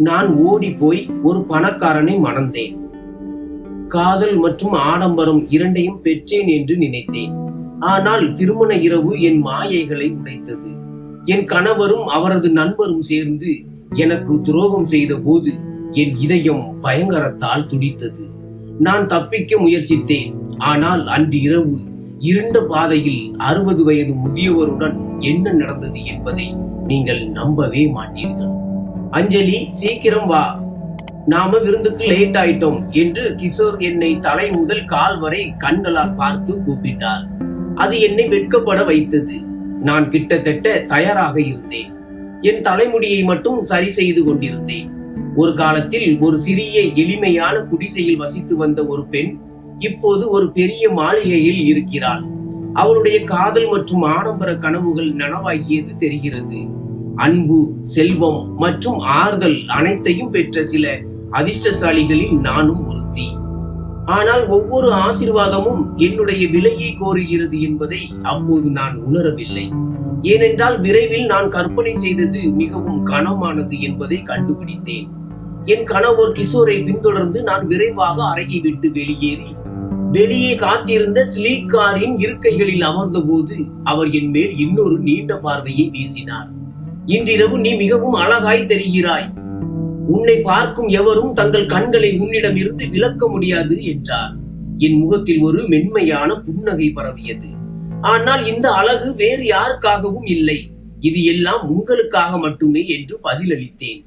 நான் ஓடி போய் ஒரு பணக்காரனை மணந்தேன். காதல் மற்றும் ஆடம்பரம் இரண்டையும் பெற்றேன் என்று நினைத்தேன். ஆனால் திருமண இரவு என் மாயைகளை உடைத்தது. என் கணவரும் அவரது நண்பரும் சேர்ந்து எனக்கு துரோகம் செய்த போது என் இதயம் பயங்கரத்தால் துடித்தது. நான் தப்பிக்க முயற்சித்தேன். ஆனால் அன்று இரவு இருண்ட பாதையில் அறுபது வயது முதியவருடன் என்ன நடந்தது என்பதை நீங்கள் நம்பவே மாட்டீர்கள். அஞ்சலி சீக்கிரம் வா. நாம விருந்துக்கு லேட் ஆயிட்டோம் என்று கிஷோர் என்னை தலை முதல் கால் வரை கண்களால் பார்த்து கூப்பிட்டார். அது என்னை வெட்கப்பட வைத்தது. நான் கிட்டத்தட்ட தயாராக இருந்தேன். என் தலைமுடியை மட்டும் சரி செய்து கொண்டிருந்தேன். ஒரு காலத்தில் ஒரு சிறிய எளிமையான குடிசையில் வசித்து வந்த ஒரு பெண் இப்போது ஒரு பெரிய மாளிகையில் இருக்கிறாள். அவளுடைய காதல் மற்றும் ஆடம்பர கனவுகள் நனவாகியது தெரிகிறது. அன்பு செல்வம் மற்றும் ஆறுதல் அனைத்தையும் பெற்ற சில அதிர்ஷ்டசாலிகளில் நானும் ஒருத்தி. ஆனால் ஒவ்வொரு ஆசிர்வாதமும் என்னுடைய விலையை கோருகிறது என்பதை அப்போது நான் உணரவில்லை. ஏனென்றால் விரைவில் நான் கற்பனை செய்தது மிகவும் கனமானது என்பதை கண்டுபிடித்தேன். என் கணவர் கிஷோரை பின்தொடர்ந்து நான் விரைவாக அறையை விட்டு வெளியேறி வெளியே காத்திருந்த ஸ்லீக் காரின் இருக்கைகளில் அமர்ந்தபோது அவர் என் மேல் இன்னொரு நீண்ட பார்வையை வீசினார். இன்றிரவு நீ மிகவும் அழகாய் தெரிகிறாய். உன்னை பார்க்கும் எவரும் தங்கள் கண்களை உன்னிடம் இருந்து விலக்க முடியாது என்றார். என் முகத்தில் ஒரு மென்மையான புன்னகை பரவியது. ஆனால் இந்த அழகு வேறு யாருக்காகவும் இல்லை. இது எல்லாம் உங்களுக்காக மட்டுமே என்று பதிலளித்தேன்.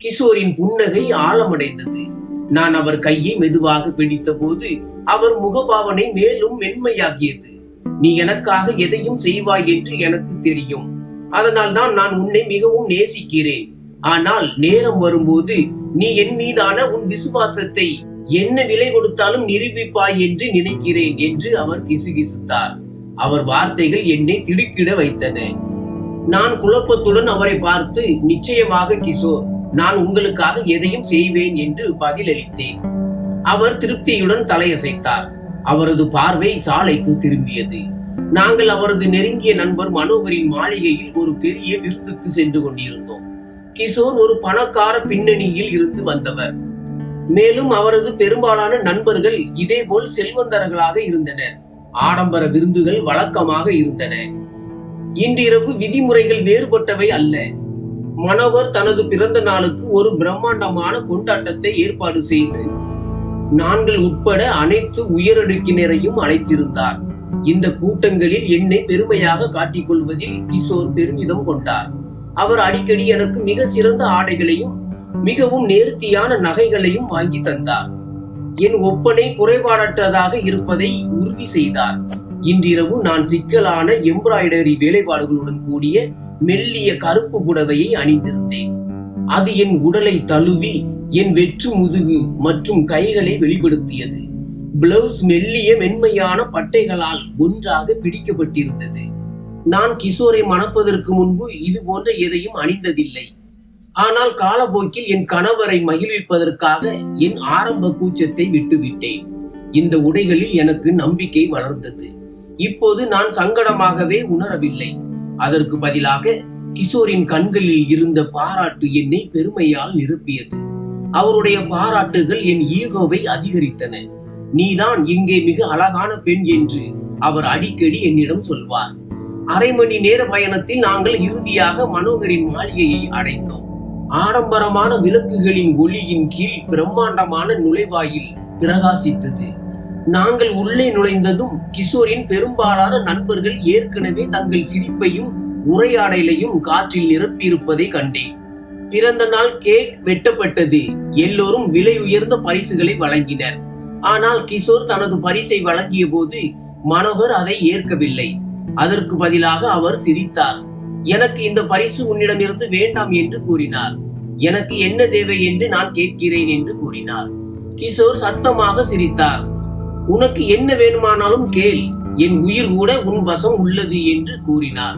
கிஷோரின் புன்னகை ஆழமடைந்தது. நான் அவர் கையை மெதுவாக பிடித்த போது அவர் முகபாவனை மேலும் மென்மையாகியது நீ எனக்காக எதையும் செய்வாய் என்று எனக்கு தெரியும். அதனால் தான் நான் உன்னை மிகவும் நேசிக்கிறேன். ஆனால் நேரம் வரும்போது நீ என் மீதான உன் விசுவாசத்தை என்ன விலை கொடுத்தாலும் நிரூபிப்பாய் என்று நினைக்கிறேன் என்று அவர் கிசுகிசுத்தார். அவர் வார்த்தைகள் என்னை திடுக்கிட வைத்தன. நான் குழப்பத்துடன் அவரை பார்த்து நிச்சயமாக கிஷோர் நான் உங்களுக்காக எதையும் செய்வேன் என்று பதிலளித்தேன். அவர் திருப்தியுடன் தலையசைத்தார். அவரது பார்வை சாலைக்கு திரும்பியது. நாங்கள் அவரது நெருங்கிய நண்பர் மனோகரின் மாளிகையில் ஒரு பெரிய விருந்துக்கு சென்று கொண்டிருந்தோம். கிஷோர் ஒரு பணக்கார பின்னணியில் இருந்து வந்தவர். மேலும் அவரது பெரும்பாலான நண்பர்கள் இதேபோல் செல்வந்தர்களாக இருந்தனர். ஆடம்பர விருந்துகள் வழக்கமாக இருந்தன. இன்றிரவு விதிமுறைகள் வேறுபட்டவை அல்ல. மனோகர் தனது பிறந்த நாளுக்கு ஒரு பிரம்மாண்டமான கொண்டாட்டத்தை ஏற்பாடு செய்து நாங்கள் உட்பட அனைத்து உயரடுக்கினரையும் அழைத்திருந்தார். இந்த கூட்டங்களில் என்னை பெருமையாக காட்டிக் கொள்வதில் கிஷோர் பெருமிதம் கொண்டார். அவர் அடிக்கடி எனக்கு மிக சிறந்த ஆடைகளையும் மிகவும் நேர்த்தியான நகைகளையும் வாங்கி தந்தார். என் ஒப்பனை குறைபாடற்றதாக இருப்பதை உறுதி செய்தார். இன்றிரவு நான் சிக்கலான எம்ப்ராய்டரி வேலைப்பாடுகளுடன் கூடிய மெல்லிய கருப்பு புடவையை அணிந்திருந்தேன். அது என் உடலை தழுவி என் வெற்று முதுகு மற்றும் கைகளை வெளிப்படுத்தியது. பிளவுஸ் மெல்லிய மென்மையான பட்டைகளால் ஒன்றாக பிடிக்கப்பட்டிருந்தது. நான் கிஷோரை மணப்பதற்கு முன்பு இது போன்ற எதையும் அணிந்ததில்லை. ஆனால் காலப்போக்கில் என் கணவரை மகிழ்விப்பதற்காக என் ஆரம்ப கூச்சத்தை விட்டுவிட்டேன். இந்த உடைகளில் எனக்கு நம்பிக்கை வளர்ந்தது. இப்போது நான் சங்கடமாகவே உணரவில்லை. அதற்கு பதிலாக கிஷோரின் கண்களில் இருந்த பாராட்டு என்னை பெருமையால் நிரப்பியது. அவருடைய பாராட்டுகள் என் ஈகோவை அதிகரித்தன. நீதான் இங்கே மிக அழகான பெண் என்று அவர் அடிக்கடி என்னிடம் சொல்வார். அரை மணி நேர பயணத்தில் நாங்கள் இறுதியாக மனோகரின் மாளிகையை அடைந்தோம். ஆடம்பரமான விளக்குகளின் ஒளியின் கீழ் பிரம்மாண்டமான நுழைவாயில் பிரகாசித்தது. நாங்கள் உள்ளே நுழைந்ததும் கிஷோரின் பெரும்பாலான நண்பர்கள் ஏற்கனவே தங்கள் சிரிப்பையும் உரையாடலையும் காற்றில் நிரப்பியிருப்பதை கண்டேன். பிறந்த நாள் கேக் வெட்டப்பட்டது. எல்லோரும் விலை உயர்ந்த பரிசுகளை வழங்கினர். ஆனால் கிஷோர் தனது பரிசை வழங்கிய போது மனோகர் அதை ஏற்கவில்லை. அதற்கு பதிலாக அவர் சிரித்தார். எனக்கு இந்த பரிசு உன்னிடமிருந்து வேண்டாம் என்று கூறினார். எனக்கு என்ன தேவை என்று நான் கேட்கிறேன் என்று கூறினார். கிஷோர் சத்தமாக சிரித்தார். உனக்கு என்ன வேணுமானாலும் கேள். என் உயிர் கூட உன் வசம் உள்ளது என்று கூறினார்.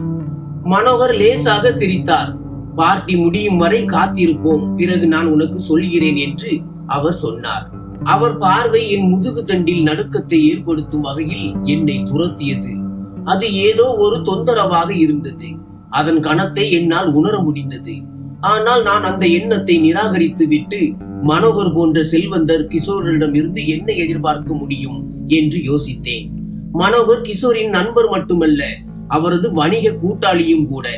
மனோகர் லேசாக சிரித்தார். பார்ட்டி முடியும் வரை காத்திருப்போம். பிறகு நான் உனக்கு சொல்கிறேன் என்று அவர் சொன்னார். அவர் பார்வை என் முதுகு தண்டில் நடுக்கத்தை ஏற்படுத்தும் வகையில் என்னை துரத்தியது. அது ஏதோ ஒரு தொந்தரவாக இருந்தது. அதன் கணத்தை என்னால் உணர முடிந்தது. ஆனால் நான் அந்த எண்ணத்தை நிராகரித்து விட்டு மனோகர் போன்ற செல்வந்தர் கிஷோரிடமிருந்து என்ன எதிர்பார்க்க முடியும்? என்று யோசித்தேன். மனோகர் கிஷோரின் நண்பர் மட்டுமல்ல அவரது வணிக கூட்டாளியும் கூட.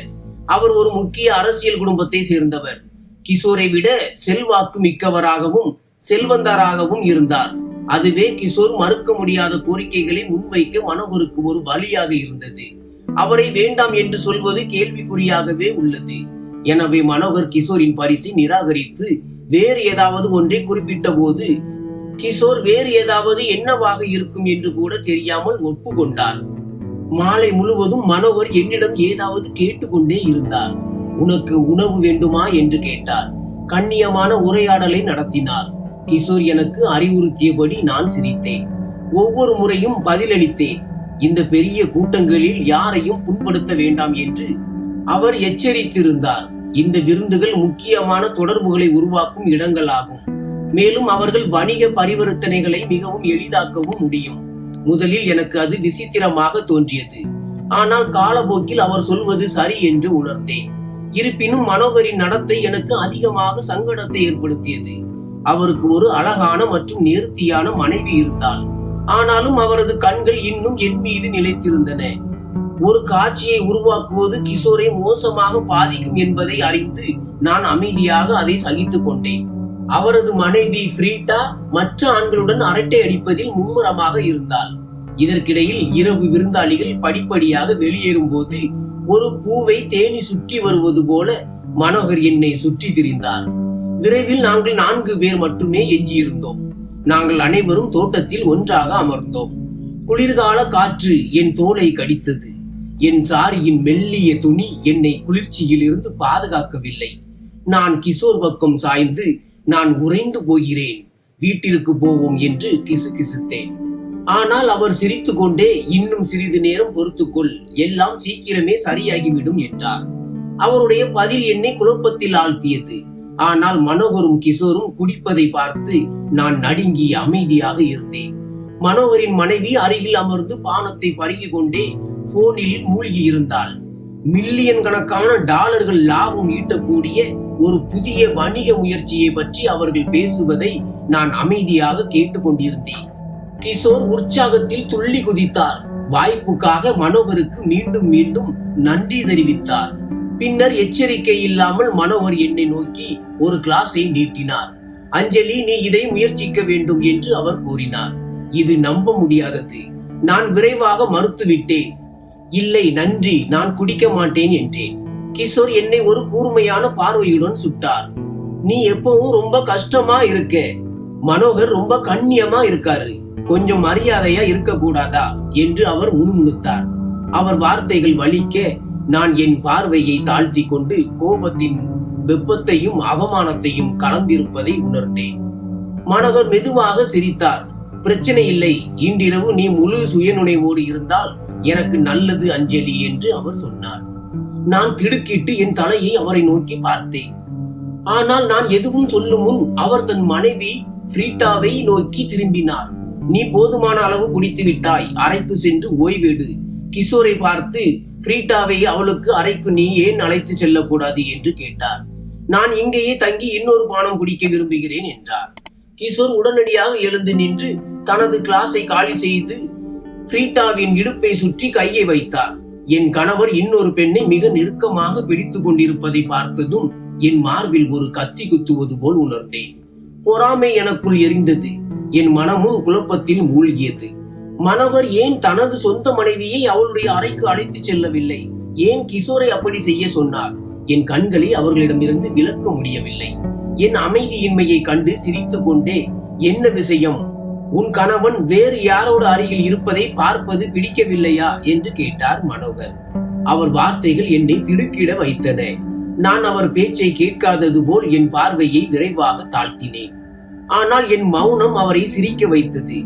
அவர் ஒரு முக்கிய அரசியல் குடும்பத்தை சேர்ந்தவர். கிஷோரை விட செல்வாக்கு மிக்கவராகவும் செல்வந்தராகவும் இருந்தார். அதுவே கிஷோர் மறுக்க முடியாத கோரிக்கைகளை முன்வைக்க மனோகருக்கு ஒரு வழியாக இருந்தது. அவரை வேண்டாம் என்று சொல்வது கேள்விக்குறியாகவே உள்ளது. எனவே மனோகர் கிஷோரின் பரிசை நிராகரித்து வேறு ஏதாவது ஒன்றை குறிப்பிட்ட போது கிஷோர் வேறு ஏதாவது என்னவாக இருக்கும் என்று கூட தெரியாமல் ஒப்புக்கொண்டார். மாலை முழுவதும் மனோகர் என்னிடம் ஏதாவது கேட்டுக்கொண்டே இருந்தார். உனக்கு உணவு வேண்டுமா? என்று கேட்டார். கண்ணியமான உரையாடலை நடத்தினார். கிஷோர் எனக்கு அறிவுறுத்தியபடி நான் சிரித்தேன். ஒவ்வொரு முறையும் பதிலளித்தேன். இந்த பெரிய கூட்டங்களில் யாரையும் புண்படுத்த வேண்டாம் என்று அவர் எச்சரித்திருந்தார். இந்த விருந்துகள் முக்கியமான தொடர்புகளை உருவாக்கும் இடங்களாகும். மேலும் அவர்கள் வணிக பரிவர்த்தனைகளை மிகவும் எளிதாக்கவும் முடியும். முதலில் எனக்கு அது விசித்திரமாக தோன்றியது. ஆனால் காலப்போக்கில் அவர் சொல்வது சரி என்று உணர்ந்தேன். இருப்பினும் மனோகரின் நடத்தை எனக்கு அதிகமாக சங்கடத்தை ஏற்படுத்தியது. அவருக்கு ஒரு அழகான மற்றும் நேர்த்தியான மனைவி இருந்தாள். ஆனாலும் அவரது கண்கள் இன்னும் என் மீது நிலைத்திருந்தன. ஒரு காட்சியை உருவாக்குவது கிஷோரை மோசமாக பாதிக்கும் என்பதை அறிந்து நான் அமைதியாக அதை சகித்துக் கொண்டேன். அவரது மனைவி ஃப்ரீட்டா மற்ற ஆண்களுடன் அரட்டை அடிப்பதில் மும்முரமாக இருந்தாள். இதற்கிடையில் இரவு விருந்தாளிகள் படிப்படியாக வெளியேறும் போது ஒரு பூவை தேனி சுற்றி வருவது போல மனோகர் என்னை சுற்றி திரிந்தார். விரைவில் நாங்கள் நான்கு பேர் மட்டுமே எஞ்சியிருந்தோம். நாங்கள் அனைவரும் தோட்டத்தில் ஒன்றாக அமர்ந்தோம். குளிர்கால காற்று என் தோலை கடித்தது. என் சாரியின் மெல்லிய துணி என்னை குளிர்ச்சியில் இருந்து பாதுகாக்கவில்லை. நான் கிஷோர் பக்கம் சாய்ந்து நான் உறைந்து போகிறேன். வீட்டிற்கு போவோம் என்று கிசுகிசுத்தேன். ஆனால் அவர் சிரித்து கொண்டே இன்னும் சிறிது நேரம் பொறுத்துக்கொள். எல்லாம் சீக்கிரமே சரியாகிவிடும் என்றார். அவருடைய பதில் என்னை குழப்பத்தில் ஆழ்த்தியது. ஆனால் மனோகரும் கிஷோரும் குடிப்பதை பார்த்து நான் நடுங்கி அமைதியாக இருந்தேன். மனோகரின் மனைவி அருகில் அமர்ந்து பானத்தை பருகி கொண்டே போனில் மூழ்கி இருந்தாள். மில்லியன் கணக்கான டாலர்கள் லாபம் ஈட்டக்கூடிய ஒரு புதிய வணிக முயற்சியை பற்றி அவர்கள் பேசுவதை நான் அமைதியாக கேட்டுக்கொண்டிருந்தேன் கிஷோர் உற்சாகத்தில் துள்ளி குதித்தார். வாய்ப்புக்காக மனோகருக்கு மீண்டும் மீண்டும் நன்றி தெரிவித்தார். பின்னர் எச்சரிக்கை இல்லாமல் மனோகர் என்னை நோக்கி ஒரு கிளாஸை நீட்டினார். அஞ்சலி நீ இதை முயற்சிக்க வேண்டும் என்று அவர் கூறினார். இது நம்ப முடியாதது. நான் விரைவாக மறுத்துவிட்டேன். இல்லை நன்றி நான் குடிக்க மாட்டேன் என்றேன். கிஷோர் என்னை ஒரு கூர்மையான பார்வையுடன் சுட்டார். நீ எப்பவும் ரொம்ப கஷ்டமா இருக்க. மனோகர் ரொம்ப கண்ணியமா இருக்காரு. கொஞ்சம் மரியாதையா இருக்க கூடாதா என்று அவர் முணுமுணுத்தார். அவர் வார்த்தைகள் வலிக்க நான் என் பார்வையை தாழ்த்தி கொண்டு கோபத்தின் வெப்பத்தையும் அவமானத்தையும் கலந்திருப்பதை உணர்ந்தேன். மனோகர் மெதுவாக சிரித்தார். பிரச்சனை இல்லை இன்றிரவு நீ முழு சுயநுணைவோடு இருந்தால் எனக்கு நல்லது அஞ்சலி என்று அவர் சொன்னார். நான் திடுக்கிட்டு என் தலையை அவரை நோக்கி பார்த்தேன். ஆனால் நான் எதுவும் சொல்லும் முன் அவர் தன் மனைவி ஃப்ரீட்டாவை நோக்கி திரும்பினார். நீ போதுமான அளவு குடித்து விட்டாய் அறைக்கு சென்று ஓய்வெடு. கிஷோரை பார்த்து ஃப்ரீட்டாவை அவளுக்கு அறைக்கு நீ ஏன் அழைத்து செல்லக்கூடாது என்று கேட்டார். நான் இங்கேயே தங்கி இன்னொரு பானம் குடிக்க விரும்புகிறேன் என்றார். கிஷோர் உடனடியாக எழுந்து நின்று தனது கிளாஸை காலி செய்து ஃப்ரீட்டாவின் இடுப்பை சுற்றி கையை வைத்தார். என் கணவர் இன்னொரு பெண்ணை மிக நெருக்கமாக பிடித்துக் கொண்டிருப்பதை பார்த்ததும் என் மார்பில் ஒரு கத்தி குத்துவது போல் உணர்ந்தேன். பொறாமை எனக்குள் எரிந்தது. என் மனமும் குழப்பத்தில் மூழ்கியது. மணவர் ஏன் தனது சொந்த மனைவியை அவளுடைய அறைக்கு அழைத்து செல்லவில்லை? ஏன் கிஷோரை அப்படி செய்ய சொன்னார்? என் கண்களை அவர்களிடமிருந்து விலக்க முடியவில்லை. என் அமைதியின்மையை கண்டு சிரித்து கொண்டே என்ன விஷயம்? உன் கணவன் வேறு யாரோடு அருகில் இருப்பதை பார்ப்பது பிடிக்கவில்லையா? என்று கேட்டார் மனோகர். அவர் வார்த்தைகள் என்னை திடுக்கிட வைத்தன. நான் அவர் பேச்சை கேட்காதது போல் என் பார்வையை விரைவாக தாழ்த்தினேன். ஆனால் என் மௌனம் அவரை சிரிக்க வைத்தது.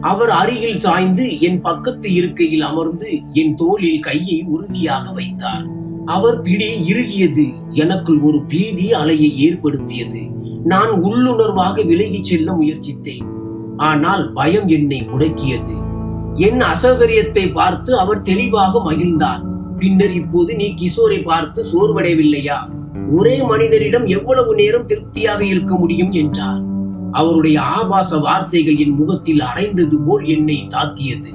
அவர் அருகில் சாய்ந்து என் பக்கத்து இருக்கையில் அமர்ந்து என் தோளில் கையை உறுதியாக வைத்தார். அவர் பிடி இறுகியது. எனக்குள் ஒரு பீதி அலையை ஏற்படுத்தியது. நான் உள்ளுணர்வாக விலகிச் செல்ல முயற்சித்தேன். ஆனால் பயம் என்னை முடக்கியது. என் அசௌகரியத்தை பார்த்து அவர் தெளிவாக மகிழ்ந்தார். பின்னர் இப்போது நீ கிஷோரை பார்த்து சோர்வடையவில்லையா? ஒரே மனிதரிடம் எவ்வளவு நேரம் திருப்தியாக இருக்க முடியும் என்றார். அவருடைய ஆபாச வார்த்தைகள் என் முகத்தில் அடைந்தது போல் என்னை தாக்கியது.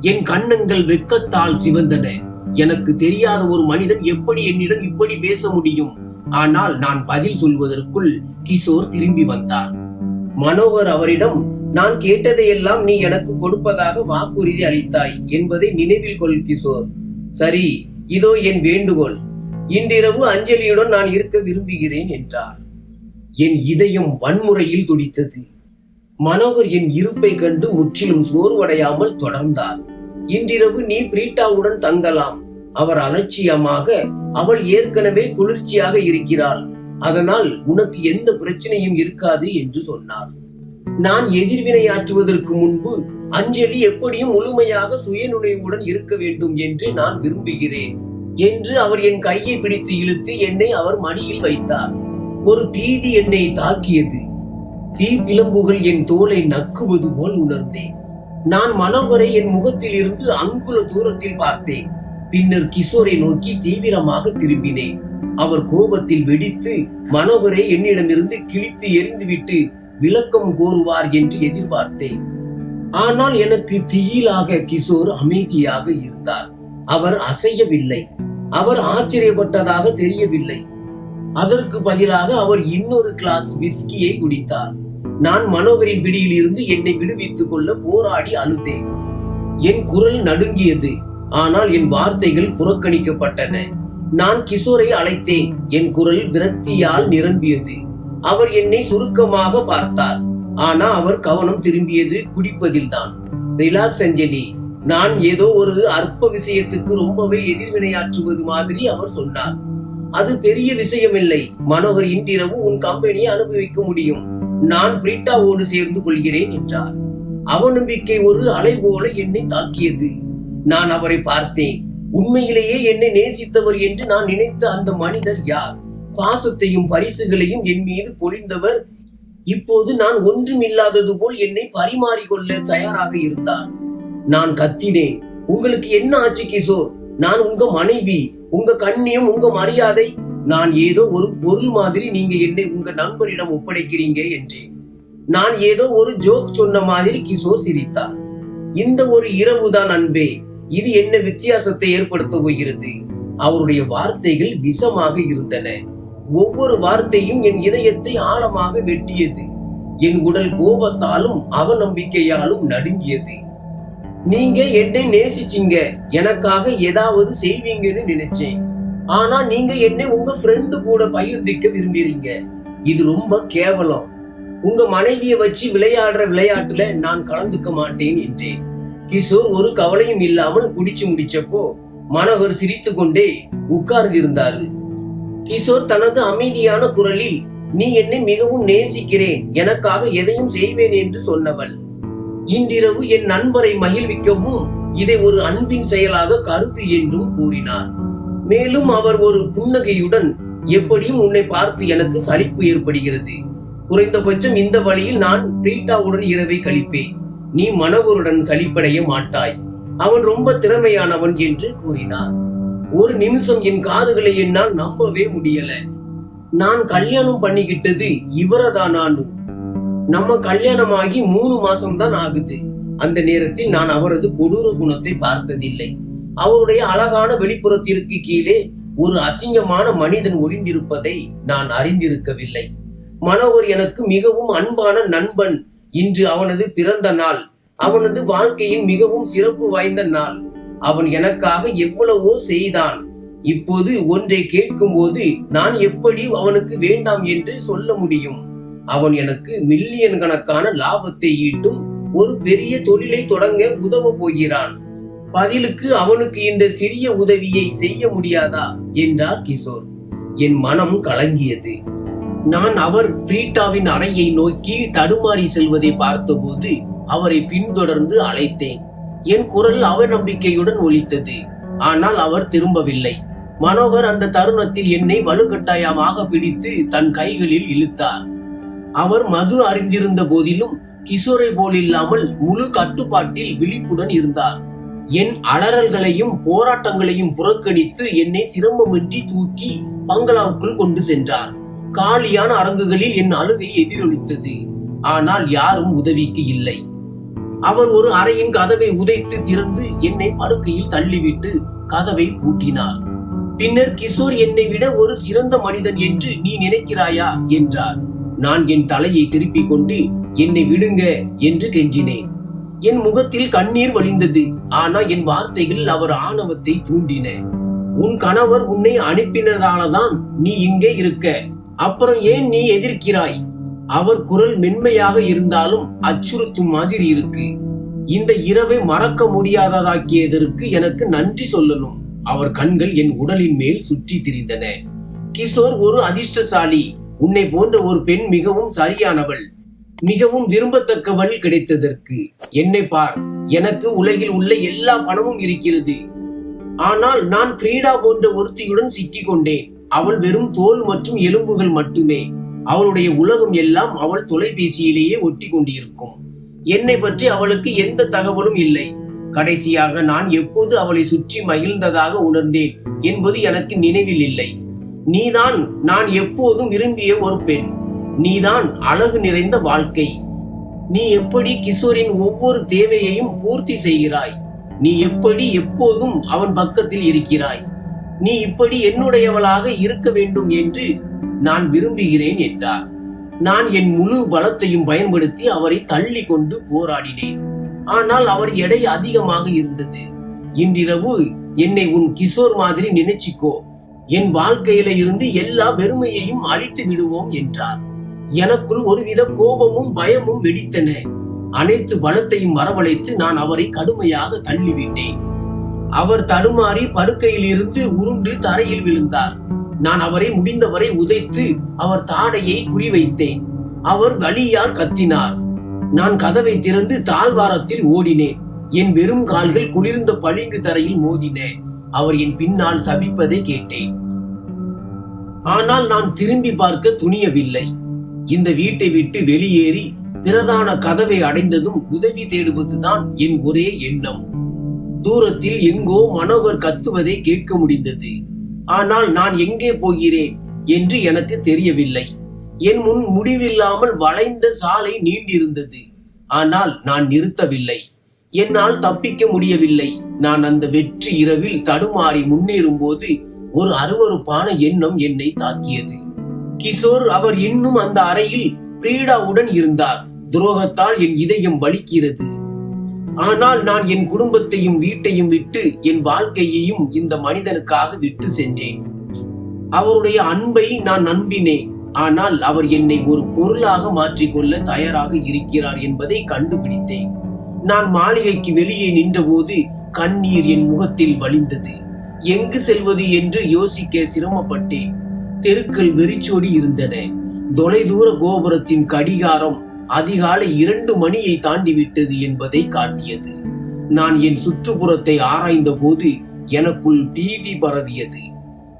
என் கண்ணங்கள் வெட்கத்தால் சிவந்தன. எனக்கு தெரியாத ஒரு மனிதன் எப்படி என்னிடம் இப்படி பேச முடியும்? ஆனால் நான் பதில் சொல்வதற்குள் கிஷோர் திரும்பி வந்தார். மனோகர் அவரிடம் நான் கேட்டதையெல்லாம் நீ எனக்கு கொடுப்பதாக வாக்குறுதி அளித்தாய் என்பதை நினைவில் கொள் கிஷோர். சரி இதோ என் வேண்டுகோள். இன்றிரவு அஞ்சலியுடன் நான் இருக்க விரும்புகிறேன் என்றார். என் இதயம் வன்முறையில் துடித்தது. மனோகர் என் இருப்பை கண்டு முற்றிலும் சோர்வடையாமல் தொடர்ந்தார். இன்றிரவு நீ பிரீட்டாவுடன் தங்கலாம். அவர் அலட்சியமாக அவள் ஏற்கனவே குளிர்ச்சியாக இருக்கிறாள். அதனால் உனக்கு எந்த பிரச்சனையும் இருக்காது என்று சொன்னார். நான் எதிர்வினையாற்றுவதற்கு முன்பு அஞ்சலி எப்படியும் முழுமையாக சுயநுழைவுடன் இருக்க வேண்டும் என்று நான் விரும்புகிறேன் என்று அவர் என் கையை பிடித்து இழுத்து என்னை அவர் மடியில் வைத்தார். ஒரு பீதி என்னை தாக்கியது. தீ பிளம்புகள் என் தோலை நக்குவது போல் உணர்ந்தேன். நான் மனோகரை என் முகத்தில் இருந்து அங்குல தூரத்தில் பார்த்தேன். பின்னர் கிஷோரை நோக்கி தீவிரமாக திரும்பினேன். அவர் கோபத்தில் வெடித்து மனோகரை என்னிடமிருந்து கிழித்து எறிந்துவிட்டு விளக்கம் கோருவார் என்று எதிர்பார்த்தேன். ஆனால் எனக்கு திகிலாக கிஷோர் அமைதியாக இருந்தார். அவர் அசையவில்லை. அவர் ஆச்சரியப்பட்டதாக தெரியவில்லை. அதற்கு பதிலாக அவர் இன்னொரு கிளாஸ் விஸ்கியை குடித்தார். நான் மனோகரின் பிடியில் இருந்து என்னை விடுவித்துக் கொள்ள போராடி அழுதேன். என் குரல் நடுங்கியது ஆனால் என் வார்த்தைகள் புறக்கணிக்கப்பட்டன. நான் கிஷோரை அழைத்தேன் என் குரல் விரக்தியால் நிரம்பியது. அவர் என்னை சுருக்கமாக பார்த்தார் ஆனா அவர் கவனம் திரும்பியது குடிப்பதில்தான். ரிலாக்ஸ் அஞ்சலி நான் ஏதோ ஒரு அற்ப விஷயத்துக்கு ரொம்பவே எதிர்வினையாற்றுவது மாதிரி அவர் சொன்னார். அது பெரிய விஷயமில்லை மனோகர் இன்றிரவு உன் கம்பெனியை அனுபவிக்க முடியும். நான் பிரீட்டாவோடு சேர்ந்து கொள்கிறேன் என்றார். அவநம்பிக்கை ஒரு அலை போல என்னை தாக்கியது. நான் அவரை பார்த்தேன். உண்மையிலேயே என்னை நேசித்தவர் என்று நான் நினைத்த அந்த மனிதர் யார்? பாசத்தையும் பரிசுகளையும் என் மீது பொழிந்தவர். இப்போது நான் ஒன்றும் இல்லாதது போல் என்னை பரிமாறிக்கொள்ள தயாராக இருந்தார். நான் கத்தினேன். உங்களுக்கு என்ன ஆச்சு கிஷோர்? நான் உங்க மனைவி. உங்க கண்ணியம் உங்க மரியாதை. நான் ஏதோ ஒரு பொருள் மாதிரி நீங்க என்னை உங்க நண்பரிடம் ஒப்படைக்கிறீங்க என்றேன். நான் ஏதோ ஒரு ஜோக் சொன்ன மாதிரி கிஷோர் சிரித்தார். இந்த ஒரு இரவுதான் அன்பே இது என்ன வித்தியாசத்தை ஏற்படுத்த போகிறது? அவருடைய வார்த்தைகள் விஷமாக இருந்தன. ஒவ்வொரு வார்த்தையும் என் இதயத்தை ஆழமாக வெட்டியது. என் உடல் கோபத்தாலும் அவநம்பிக்கையாலும் நடுங்கியது. நீங்க என்னை நேசிச்சீங்க எனக்காக ஏதாவது செய்வீங்கன்னு நினைச்சேன். ஆனா நீங்க என்னை உங்க ஃப்ரெண்டு கூட பகிர்ந்திக்க விரும்புறீங்க. இது ரொம்ப கேவலம். உங்க மனைவியை வச்சு விளையாடுற விளையாட்டுல நான் கலந்துக்க மாட்டேன் என்றேன். கிஷோர் ஒரு கவலையும் இல்லாமல் குடிச்சு முடிச்சப்போ மனோகர் சிரித்து கொண்டே உட்கார்ந்து இருந்தாரு கிஷோர் தனது அமைதியான குரலில் நீ என்னை மிகவும் நேசிக்கிறேன். எனக்காக எதையும் செய்வேன் என்று சொன்னவள். இன்றிரவு என் நண்பரை மகிழ்விக்கவும் இதை ஒரு அன்பின் செயலாக கருது என்றும் கூறினார். மேலும் அவர் ஒரு புன்னகையுடன் எப்படியும் உன்னை பார்த்து எனக்கு சலிப்பு ஏற்படுகிறது. குறைந்தபட்சம் இந்த வழியில் நான் பிரீட்டாவுடன் இரவை கழிப்பேன். நீ மனவருடன் சலிப்படைய மாட்டாய். அவன் ரொம்ப திறமையானவன் என்று கூறினார். ஒரு நிமிஷம் என் காதுகளை என்னால் நம்பவே முடியல. நான் கல்யாணம் பண்ணிக்கிட்டது இவரதானானு நம்ம கல்யாணமாகி மூணு மாசம்தான் ஆகுது. அந்த நேரத்தில் நான் அவரது கொடூர குணத்தை பார்த்ததில்லை. அவருடைய அழகான வெளிப்புறத்திற்கு கீழே ஒரு அசிங்கமான மனிதன் ஒளிந்திருப்பதை நான் அறிந்திருக்கவில்லை. மனோகர் எனக்கு மிகவும் அன்பான நண்பன் இன்று அவனது பிறந்த நாள். அவனது வாழ்க்கையின் மிகவும் சிறப்பு வாய்ந்த நாள். அவன் எனக்காக எவ்வளவோ செய்தான். இப்போது ஒன்றை கேட்கும்போது நான் எப்படி அவனுக்கு வேண்டாம் என்று சொல்ல முடியும்? அவன் எனக்கு மில்லியன் கணக்கான லாபத்தை ஈட்டும் ஒரு பெரிய தொழிலை தொடங்க உதவ போகிறான். பதிலுக்கு அவனுக்கு இந்த சிறிய உதவியை செய்ய முடியாதா? என்றார் கிஷோர். என் மனம் கலங்கியது. நான் அவர் பிரீட்டாவின் அறையை நோக்கி தடுமாறி செல்வதை பார்த்தபோது அவரை பின்தொடர்ந்து அழைத்தேன். என் குரல் அவநம்பிக்கையுடன் ஒலித்தது. ஆனால் அவர் திரும்பவில்லை. மனோகர் அந்த தருணத்தில் என்னை வலுக்கட்டாயமாக பிடித்து தன் கைகளில் இழுத்தார். அவர் மது அறிந்திருந்த போதிலும் கிஷோரை போலில்லாமல் முழு கட்டுப்பாட்டில் விழிப்புடன் இருந்தார். என் அலறல்களையும் போராட்டங்களையும் புறக்கணித்து என்னை சிரமமின்றி தூக்கி பங்களாவுக்குள் கொண்டு சென்றார். காலியான அரங்குகளில் என் அழுகை எதிரொலித்தது. ஆனால் யாரும் உதவிக்கு இல்லை. அவர் ஒரு அறையின் கதவை உதைத்து திறந்து என்னை படுக்கையில் தள்ளிவிட்டு கதவை பூட்டினார். பின்னர் கிஷோர் என்னை விட ஒரு சிறந்த மனிதன் என்று நீ நினைக்கிறாயா? என்றார். நான் என் தலையை திருப்பிக் கொண்டு என்னை விடுங்க என்று கெஞ்சினேன். என் முகத்தில் கண்ணீர் வழிந்தது. ஆனா என் வார்த்தைகள் அவர் ஆணவத்தை தூண்டின. உன் கணவர் உன்னை அனுப்பினதாலதான் நீ இங்கே இருக்க. அப்புறம் ஏன் நீ எதிர்க்கிறாய்? அவர் குரல் மென்மையாக இருந்தாலும் அச்சுறுத்தும் மாதிரி இருக்கு. இந்த இரவை மறக்க முடியாததாக்கியதற்கு எனக்கு நன்றி சொல்லணும். அவர் கண்கள் என் உடலின் மேல் சுற்றி திரிந்தன. கிஷோர் ஒரு அதிர்ஷ்டசாலி. உன்னை போன்ற ஒரு பெண் மிகவும் சரியானவள். மிகவும் விரும்பத்தக்க விரும்பத்தக்கவள் கிடைத்ததற்கு என்னை பார் எனக்கு உலகில் உள்ள எல்லா பணமும் இருக்கிறது. ஆனால் நான் கிரீடா போன்ற ஒருத்தியுடன் சிக்கிக் கொண்டேன் அவள் வெறும் தோல் மற்றும் எலும்புகள் மட்டுமே. அவளுடைய உலகம் எல்லாம் அவள் தொலைபேசியிலேயே ஒட்டி கொண்டிருக்கும் என்னை பற்றி அவளுக்கு எந்த தகவலும் இல்லை. கடைசியாக நான் எப்போது அவளை சுற்றி மகிழ்ந்ததாக உணர்ந்தேன் என்பது எனக்கு நினைவில் இல்லை. நீதான் நான் எப்போதும் விரும்பிய ஒரு பெண். நீதான் அழகு நிறைந்த வாழ்க்கை. நீ எப்படி கிஷோரின் ஒவ்வொரு தேவையையும் பூர்த்தி செய்கிறாய்? நீ எப்படி எப்போதும் அவன் பக்கத்தில் இருக்கிறாய்? நீ இப்படி என்னுடையவளாக இருக்க வேண்டும் என்று நான் விரும்புகிறேன் என்றார். நான் என் முழு பலத்தையும் பயன்படுத்தி அவரை தள்ளி கொண்டு போராடினேன். ஆனால் அவர் எடை அதிகமாக இருந்தது. இன்றிரவு என்னை உன் கிஷோர் மாதிரி நினைச்சிக்கோ. என் வாழ்க்கையில இருந்து எல்லா வெறுமையையும் அழித்து விடுவோம் என்றார். எனக்குள் ஒருவித கோபமும் பயமும் வெடித்தன. அனைத்து பலத்தையும் வரவழைத்து நான் அவரை கடுமையாக தள்ளிவிட்டேன். அவர் தடுமாறி படுக்கையில் இருந்து உருண்டு தரையில் விழுந்தார். நான் அவரை முடிந்தவரை உதைத்து அவர் தாடையை குறிவைத்தேன். அவர் வழியால் கத்தினார். நான் கதவை திறந்து தாழ்வாரத்தில் ஓடினேன். என் வெறும் கால்கள் குளிர்ந்த பளிங்கு தரையில் மோதின. அவர் என் பின்னால் சபிப்பதை கேட்டேன். ஆனால் நான் திரும்பி பார்க்க துணியவில்லை. இந்த வீட்டை விட்டு வெளியேறி பிரதான கதவை அடைந்ததும் உதவி தேடுவதுதான் என் ஒரே எண்ணம். தூரத்தில் எங்கோ மனோகர் கத்துவதை கேட்க முடிந்தது. ஆனால் நான் எங்கே போகிறேன்? என்று எனக்கு தெரியவில்லை. என் முன் முடிவில்லாமல் வளைந்த சாலை நீண்டிருந்தது. ஆனால் நான் நிறுத்தவில்லை. என்னால் தப்பிக்க முடியவில்லை. நான் அந்த வெற்றி இரவில் தடுமாறி முன்னேறும் போது ஒரு அருவருப்பான எண்ணம் என்னை தாக்கியது. கிஷோர் அவர் இன்னும் அந்த அறையில் பிரீடாவுடன் இருந்தார். துரோகத்தால் என் இதயம் வலிக்கிறது. ஆனால் நான் என் குடும்பத்தையும் வீட்டையும் விட்டு என் வாழ்க்கையையும் இந்த மனிதனுக்காக விட்டு சென்றேன். அவருடைய அன்பை நான் நம்பினேன். ஆனால் அவர் என்னை ஒரு பொருளாக மாற்றிக்கொள்ள தயாராக இருக்கிறார் என்பதை கண்டுபிடித்தேன். நான் மாளிகைக்கு வெளியே நின்றபோது கண்ணீர் என் முகத்தில் வழிந்தது. எங்கு செல்வது என்று யோசிக்க சிரமப்பட்டேன். தெருக்கள் வெறிச்சோடி இருந்தன. தொலைதூர கோபுரத்தின் கடிகாரம் அதிகாலை இரண்டு மணியை தாண்டிவிட்டது என்பதை காட்டியது. நான் என் சுற்றுப்புறத்தை ஆராய்ந்த போது எனக்குள் பீதி பரவியது.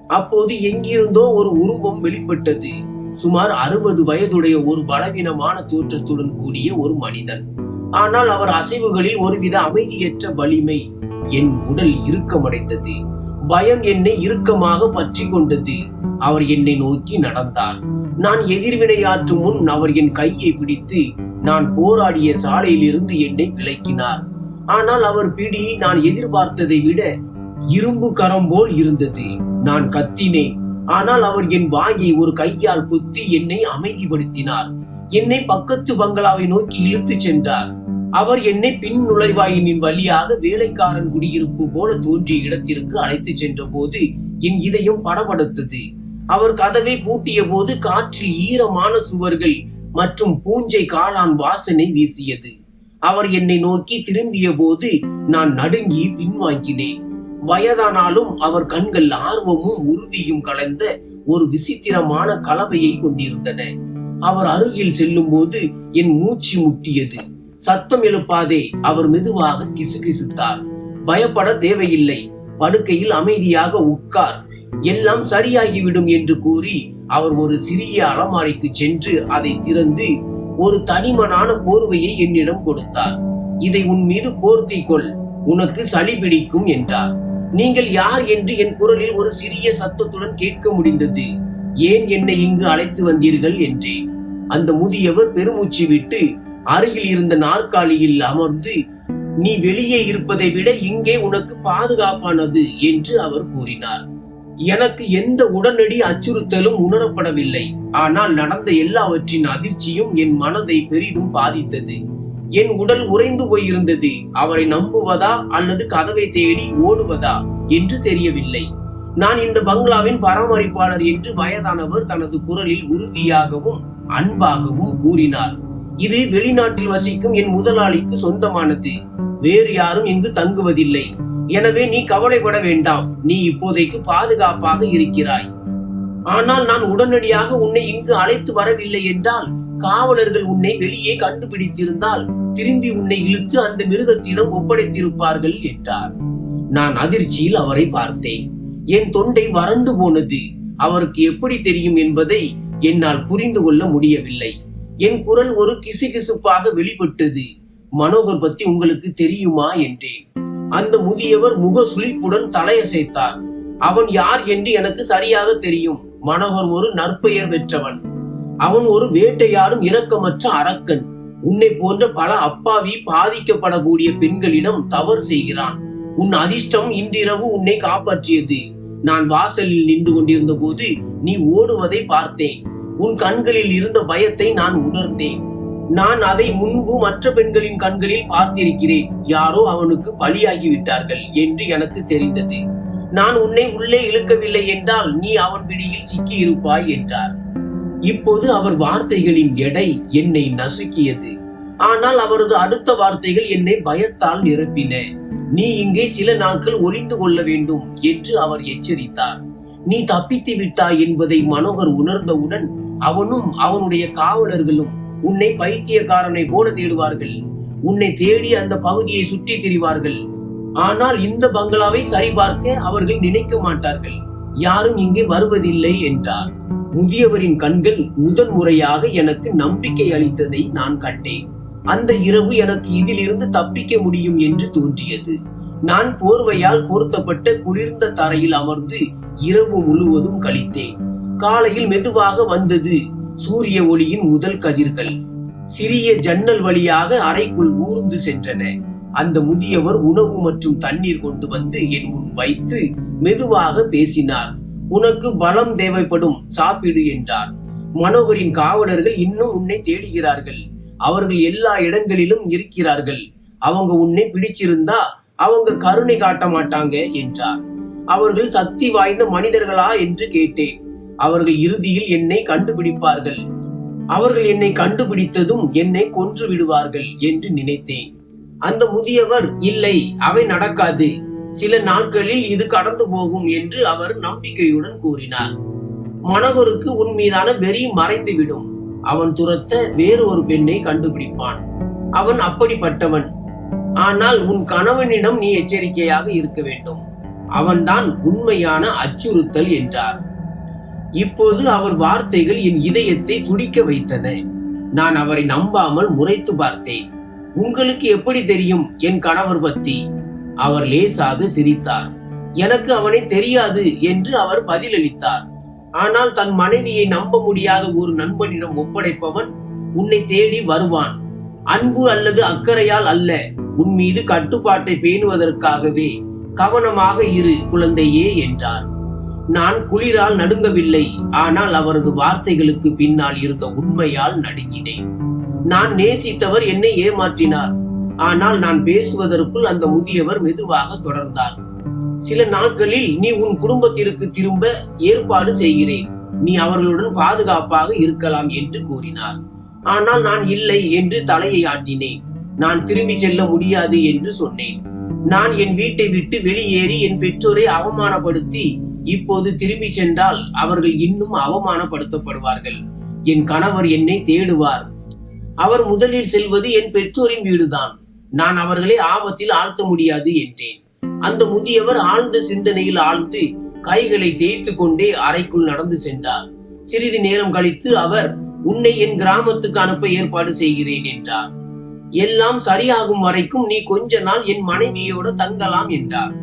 அப்போது எங்கிருந்தோ ஒரு உருவம் வெளிப்பட்டது. சுமார் அறுபது வயதுடைய ஒரு பலவீனமான தோற்றத்துடன் கூடிய ஒரு மனிதன். ஆனால் அவர் அசைவுகளில் ஒருவித அமைதியற்ற வலிமை என் உடல் இறுக்கமடைந்தது. பயம் என்னை இறுக்கமாக பற்றி கொண்டது. அவர் என்னை நோக்கி நடந்தார். நான் எதிர்வினையாற்றும் முன் அவர் என் கையை பிடித்து நான் போராடிய சாலையிலிருந்து என்னை விலக்கினார். ஆனால் அவர் பிடி நான் எதிர்பார்த்ததை விட இரும்பு கரம் போல் இருந்தது. நான் கத்தினேன். ஆனால் அவர் என் வாயை ஒரு கையால் குத்தி என்னை அமைதிப்படுத்தினார். என்னை பக்கத்து பங்களாவை நோக்கி இழுத்துச் சென்றார். அவர் என்னை பின் நுழைவாயினின் வழியாக வேலைக்காரன் குடியிருப்பு போல தோன்றிய இடத்திற்கு அழைத்து சென்ற போது என் இதயம் படபடுத்தது. அவர் கதவை பூட்டிய போது காற்றில் ஈரமான சுவர்கள் மற்றும் பூஞ்சை காளான் வாசனை வீசியது. அவர் என்னை நோக்கி திரும்பிய போது நான் நடுங்கி பின்வாங்கினேன். வயதானாலும் அவர் கண்கள் ஆர்வமும் உறுதியும் கலந்த ஒரு விசித்திரமான கலவையை கொண்டிருந்தன. அவர் அருகில் செல்லும் போது என் மூச்சு முட்டியது. சத்தம் எழுப்பாதே. அவர் மெதுவாக கிசுகிசுத்தார். பயப்பட தேவையில்லை. படுக்கையில் அமைதியாக உட்கார். எல்லாம் சரியாகிவிடும் என்று கூறி அவர் ஒரு சிறிய அலமாரிக்கு சென்று அதை திறந்து ஒரு தனிமனான போர்வையை என்னிடம் கொடுத்தார். இதை உன் மீது போர்த்திக்கொள் உனக்கு சளி பிடிக்கும் என்றார். நீங்கள் யார்? என்று என் குரலில் ஒரு சிறிய சத்தத்துடன் கேட்க முடிந்தது. ஏன் என்னை இங்கு அழைத்து வந்தீர்கள்? என்றேன். அந்த முதியவர் பெருமூச்சு விட்டு அருகில் இருந்த நாற்காலியில் அமர்ந்து நீ வெளியே இருப்பதை விட இங்கே உனக்கு பாதுகாப்பானது என்று அவர் கூறினார். எனக்கு எந்த உடனடி அச்சுறுத்தலும் உணரப்படவில்லை. ஆனால் நடந்த எல்லாவற்றின் அதிர்ச்சியும் என் மனதை பெரிதும் பாதித்தது. என் உடல் உறைந்து போயிருந்தது. அவரை நம்புவதா அல்லது கதவை தேடி ஓடுவதா என்று தெரியவில்லை. நான் இந்த பங்களாவின் பராமரிப்பாளர் என்று வயதானவர் தனது குரலில் உறுதியாகவும் அன்பாகவும் கூறினார். இது வெளிநாட்டில் வசிக்கும் என் முதலாளிக்கு சொந்தமானது. வேறு யாரும் இங்கு தங்குவதில்லை. எனவே நீ கவலைப்பட வேண்டாம். நீ இப்போதைக்கு பாதுகாப்பாக இருக்கிறாய். ஆனால் நான் உடனடியாக உன்னை இங்கு அழைத்து வரவில்லை என்றால் காவலர்கள் உன்னை வெளியே கண்டுபிடித்திருந்தால் திரும்பி உன்னை இழுத்து அந்த மிருகத்திடம் ஒப்படைத்திருப்பார்கள் என்றார். நான் அதிர்ச்சியில் அவரை பார்த்தேன். என் தொண்டை வறண்டு போனது. அவருக்கு எப்படி தெரியும் என்பதை என்னால் புரிந்து கொள்ள முடியவில்லை. என் குரல் ஒரு கிசுகிசுப்பாக வெளிப்பட்டது. மனோகர் பத்தி உங்களுக்கு தெரியுமா என்றேன். அந்த முதியவர் முக சுழிப்புடன் தலையசைத்தார். அவன் யார் என்று எனக்கு சரியாக தெரியும். மனோகர் ஒரு நற்பெயர் பெற்றவன். அவன் ஒரு வேட்டையாடும் இரக்கமற்ற அரக்கன். உன்னை போன்ற பல அப்பாவி பாதிக்கப்படக்கூடிய பெண்களிடம் தவறு செய்கிறான். உன் அதிர்ஷ்டம் இன்றிரவு உன்னை காப்பாற்றியது. நான் வாசலில் நின்று கொண்டிருந்த போது நீ ஓடுவதை பார்த்தேன். உன் கண்களில் இருந்த பயத்தை நான் உணர்ந்தேன். நான் அதை முன்பு மற்ற பெண்களின் கண்களில் பார்த்திருக்கிறேன். யாரோ அவனுக்கு பலியாகிவிட்டார்கள் என்று எனக்கு தெரிந்தது. நான் உன்னை உள்ளே இழுக்கவில்லை என்றால் நீ அவன் பிடியில் சிக்கி இருப்பாய் என்றார். இப்போது அவர் வார்த்தைகளின் எடை என்னை நசுக்கியது. ஆனால் அவரது அடுத்த வார்த்தைகள் என்னை பயத்தால் நிரப்பின. நீ இங்கே சில நாட்கள் ஒளிந்து கொள்ள வேண்டும் என்று அவர் எச்சரித்தார். நீ தப்பித்து விட்டாய் என்பதை மனோகர் உணர்ந்தவுடன் அவனும் அவனுடைய காவலர்களும் உன்னை பைத்தியக்காரனை போல தேடுவார்கள். உன்னை தேடி அந்த பகுதியை சுற்றி திரிவார்கள். ஆனால் இந்த பங்களாவை சரிபார்க்க அவர்கள் நினைக்க மாட்டார்கள். யாரும் இங்கே வருவதில்லை என்றார். முதியவரின் கண்கள் முதன் முறையாக எனக்கு நம்பிக்கை அளித்ததை நான் கண்டேன். அந்த இரவு எனக்கு இதிலிருந்து தப்பிக்க முடியும் என்று தோன்றியது. நான் போர்வையால் பொருத்தப்பட்ட குளிர்ந்த தரையில் அமர்ந்து இரவு முழுவதும் கழித்தேன். காலையில் மெதுவாக வந்தது சூரிய ஒளியின் முதல் கதிர்கள். சிறிய ஜன்னல் வழியாக அறைக்குள் ஊர்ந்து சென்றன. அந்த முதியவர் உணவு மற்றும் தண்ணீர் கொண்டு வந்து என் முன் வைத்து மெதுவாக பேசினார். உனக்கு பலம் தேவைப்படும் சாப்பிடு என்றார். மனோகரின் காவலர்கள் இன்னும் உன்னை தேடுகிறார்கள். அவர்கள் எல்லா இடங்களிலும் இருக்கிறார்கள். அவங்க உன்னை பிடிச்சிருந்தா அவங்க கருணை காட்ட மாட்டாங்க என்றார். அவர்கள் சக்தி வாய்ந்த மனிதர்களா? என்று கேட்டேன். அவர்கள் இறுதியில் என்னை கண்டுபிடிப்பார்கள். அவர்கள் என்னை கண்டுபிடித்ததும் என்னை கொன்று விடுவார்கள் என்று நினைத்தேன். அந்த முதியவர் இல்லை அவை நடக்காது. சில நாட்களில் இது கடந்து போகும் என்று அவர் நம்பிக்கையுடன் கூறினார். மனகருக்கு உன் மீதான வெறி மறைந்துவிடும். அவன் துரத்த வேறு ஒரு பெண்ணை கண்டுபிடிப்பான். அவன் அப்படிப்பட்டவன். ஆனால் உன் கணவனிடம் நீ எச்சரிக்கையாக இருக்க வேண்டும். அவன்தான் உண்மையான அச்சுறுத்தல் என்றார். இப்போது அவர் வார்த்தைகள் என் இதயத்தை துடிக்க வைத்தன. நான் அவரை நம்பாமல் முறைத்து பார்த்தேன். உங்களுக்கு எப்படி தெரியும் என் கணவர் பத்தி? அவர் லேசாக சிரித்தார். எனக்கு அவனை தெரியாது என்று அவர் பதிலளித்தார். ஆனால் தன் மனைவியை நம்ப முடியாத ஒரு நண்பனிடம் ஒப்படைப்பவன் உன்னை தேடி வருவான். அன்பு அல்லது அக்கறையால் அல்ல உன் மீது கட்டுப்பாட்டை பேணுவதற்காகவே கவனமாக இரு குழந்தையே என்றார். நான் குளிரால் நடுங்கவில்லை ஆனால் அவரது வார்த்தைகளுக்கு பின்னால் இருந்த உண்மையால் நடுங்கினேன். நான் நேசித்தவர் என்னை ஏமாற்றினார் ஆனால் நான் பேசுவதற்குள் அந்த முதியவர் மெதுவாக தொடர்ந்தார். சில நாட்களில் நீ உன் குடும்பத்திற்கு திரும்ப ஏற்பாடு செய்கிறேன் நீ அவர்களுடன் பாதுகாப்பாக இருக்கலாம் என்று கூறினார். ஆனால் நான் இல்லை என்று தலையை ஆட்டினேன் நான் திரும்பி செல்ல முடியாது என்று சொன்னேன். நான் என் வீட்டை விட்டு வெளியேறி என் பெற்றோரை அவமானப்படுத்தி இப்போது திரும்பி சென்றால் அவர்கள் இன்னும் அவமானப்படுத்தப்படுவார்கள். என் கணவர் என்னை தேடுவார். அவர் முதலில் செல்வது என் பெற்றோரின் வீடுதான். நான் அவர்களை ஆபத்தில் ஆழ்த்த முடியாது என்றேன். அந்த முதியவர் ஆழ்ந்த சிந்தனையில் ஆழ்ந்து கைகளை தேய்த்து கொண்டே அறைக்குள் நடந்து சென்றார். சிறிது நேரம் கழித்து அவர் உன்னை என் கிராமத்துக்கு அனுப்ப ஏற்பாடு செய்கிறேன் என்றார். எல்லாம் சரியாகும் வரைக்கும் நீ கொஞ்ச நாள் என் மனைவியோடு தங்கலாம் என்றார்.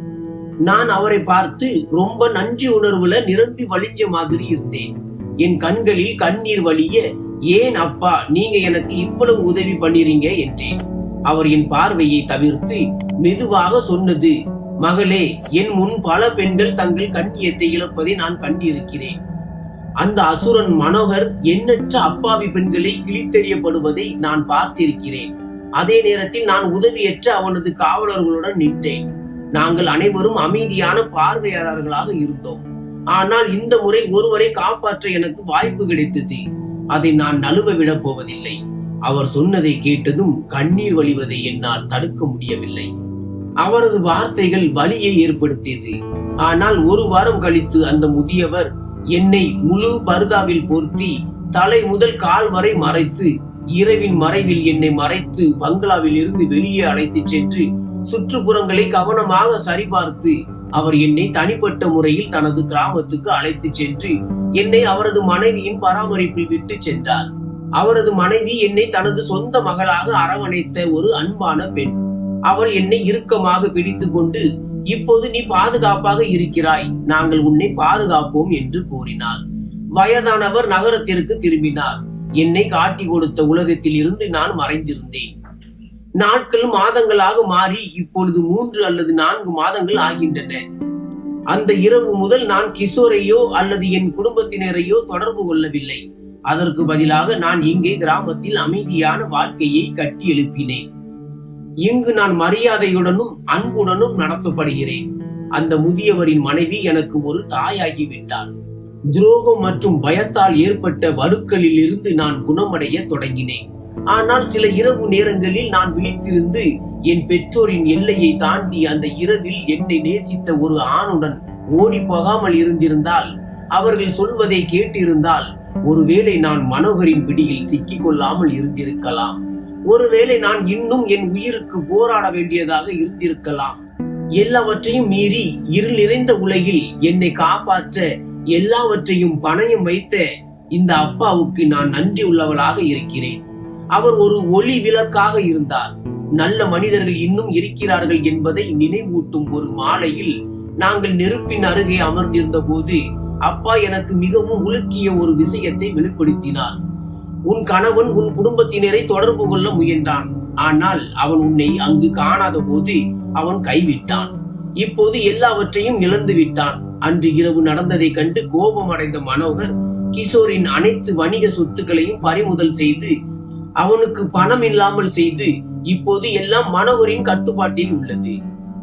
நான் அவரை பார்த்து ரொம்ப நன்றி உணர்வுல நிரம்பி வழிஞ்ச மாதிரி இருந்தேன். என் கண்களில் கண்ணீர் வழிய ஏன் அப்பா நீங்க எனக்கு இவ்வளவு உதவி பண்ணிறீங்க? என்றேன். அவர் என் பார்வையை தவிர்த்து மெதுவாக சொன்னது மகளே என் முன் பல பெண்கள் தங்கள் கண்ணியத்தை இழப்பதை நான் கண்டிருக்கிறேன். அந்த அசுரன் மனோகர் எண்ணற்ற அப்பாவி பெண்களை கிழித்தெறியப்படுவதை நான் பார்த்திருக்கிறேன். அதே நேரத்தில் நான் உதவியற்ற அவனது காவலர்களுடன் நின்றேன். நாங்கள் அனைவரும் அமைதியான பார்வையாளர்களாக இருந்தோம். ஆனால் இந்த முறை ஒருவரை காப்பாற்ற எனக்கு வாய்ப்பு கிடைத்தது. அதை நான் நழுவ விடப் போவதில்லை. அவர் சொன்னதை கேட்டதும் கண்ணீர் வழிவதை என்னால் தடுக்க முடியவில்லை. அவரது வார்த்தைகள் வலியை ஏற்படுத்தியது. ஆனால் ஒரு வாரம் கழித்து அந்த முதியவர் என்னை முழு பருதாவில் பொருத்தி தலை முதல் கால் வரை மறைத்து இரவின் மறைவில் என்னை மறைத்து பங்களாவில் இருந்து வெளியே அழைத்துச் சென்று சுற்றுப்புறங்களை கவனமாக சரிபார்த்து அவர் என்னை தனிப்பட்ட முறையில் தனது கிராமத்துக்கு அழைத்து சென்று என்னை அவரது மனைவியின் பராமரிப்பில் விட்டு சென்றார். அவரது மனைவி என்னை தனது சொந்த மகளாக அரவணைத்த ஒரு அன்பான பெண். அவள் என்னை இறுக்கமாக பிடித்து கொண்டு இப்போது நீ பாதுகாப்பாக இருக்கிறாய் நாங்கள் உன்னை பாதுகாப்போம் என்று கூறினாள். வயதானவர் நகரத்திற்கு திரும்பினார். என்னை காட்டி கொடுத்த உலகத்தில் இருந்து நான் மறைந்திருந்தேன். நாட்கள் மாதங்களாக மாறி இப்பொழுது மூன்று அல்லது நான்கு மாதங்கள் ஆகின்றன. அந்த இரவு முதல் நான் கிஷோரையோ அல்லது என் குடும்பத்தினரையோ தொடர்பு கொள்ளவில்லை. அதற்கு பதிலாக நான் இங்கே கிராமத்தில் அமைதியான வாழ்க்கையை கட்டி எழுப்பினேன். இங்கு நான் மரியாதையுடனும் அன்புடனும் நடத்தப்படுகிறேன். அந்த முதியவரின் மனைவி எனக்கு ஒரு தாயாகி விட்டாள் துரோகம் மற்றும் பயத்தால் ஏற்பட்ட வடுக்களில் இருந்து நான் குணமடைய தொடங்கினேன். ஆனால் சில இரவு நேரங்களில் நான் விழித்திருந்து என் பெற்றோரின் எல்லையை தாண்டி அந்த இரவில் என்னை நேசித்த ஒரு ஆணுடன் ஓடி போகாமல் இருந்திருந்தால் அவர்கள் சொல்வதை கேட்டிருந்தால் ஒருவேளை நான் மனோகரின் பிடியில் சிக்கிக் கொள்ளாமல் இருந்திருக்கலாம். ஒருவேளை நான் இன்னும் என் உயிருக்கு போராட வேண்டியதாக இருந்திருக்கலாம். எல்லாவற்றையும் மீறி இருள் நிறைந்த உலகில் என்னை காப்பாற்ற எல்லாவற்றையும் பணயம் வைத்த இந்த அப்பாவுக்கு நான் நன்றி உள்ளவளாக இருக்கிறேன். அவர் ஒரு ஒளி விளக்காக இருந்தார். நல்ல மனிதர்கள் இன்னும் இருக்கிறார்கள் என்பதை நினைவூட்டும் ஒரு மாலையில் நாங்கள் நெருப்பின் அருகே அமர்ந்திருந்த போது அப்பா எனக்கு மிகவும் உலுக்கிய ஒரு விஷயத்தை வெளிப்படுத்தினார். உன் கணவன் உன் குடும்பத்தினரை தொடர்பு கொள்ள முயன்றான். ஆனால் அவன் உன்னை அங்கு காணாத போது அவன் கைவிட்டான். இப்போது எல்லாவற்றையும் இழந்து விட்டான். அன்று இரவு நடந்ததை கண்டு கோபம் அடைந்த மனோகர் கிஷோரின் அனைத்து வணிக சொத்துக்களையும் பறிமுதல் செய்து அவனுக்கு பணம் இல்லாமல் செய்து இப்போது எல்லாம் மனோகரின் கட்டுப்பாட்டில் உள்ளது.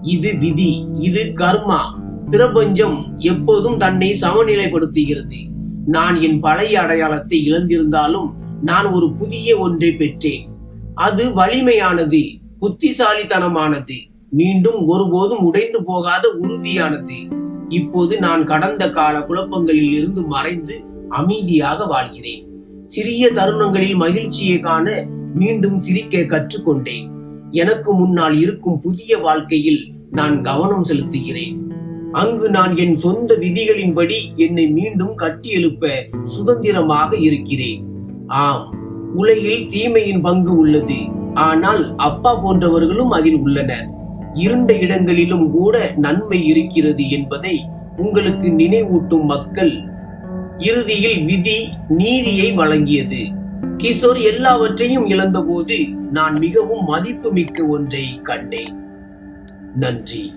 இது விதி இது கர்மா. பிரபஞ்சம் எப்போதும் தன்னை சமநிலைப்படுத்துகிறது. நான் என் பழைய அடையாளத்தை இழந்திருந்தாலும் நான் ஒரு புதிய ஒன்றை பெற்றேன். அது வலிமையானது புத்திசாலித்தனமானது. மீண்டும் ஒருபோதும் உடைந்து போகாத உறுதியானது. இப்போது நான் கடந்த கால குழப்பங்களில் இருந்து மறைந்து அமைதியாக வாழ்கிறேன். சிறிய தருணங்களில் மகிழ்ச்சியை காண மீண்டும் சிரிக்க கற்றுக்கொண்டேன். எனக்கு முன்னால் இருக்கும் புதிய வாழ்க்கையில் நான் கவனம் செலுத்துகிறேன். அங்கு நான் என் சொந்த விதிகளின்படி என்னை மீண்டும் கட்டியெழுப்ப சுதந்திரமாக இருக்கிறேன். ஆம் உலகில் தீமையின் பங்கு உள்ளது. ஆனால் அப்பா போன்றவர்களும் அதில் உள்ளனர். இருண்ட இடங்களிலும் கூட நன்மை இருக்கிறது என்பதை உங்களுக்கு நினைவூட்டும் மக்கள் இறுதியில் விதி நீதியை வழங்கியது. கிஷோர் எல்லாவற்றையும் இழந்தபோது நான் மிகவும் மதிப்புமிக்க ஒன்றை கண்டேன். நன்றி.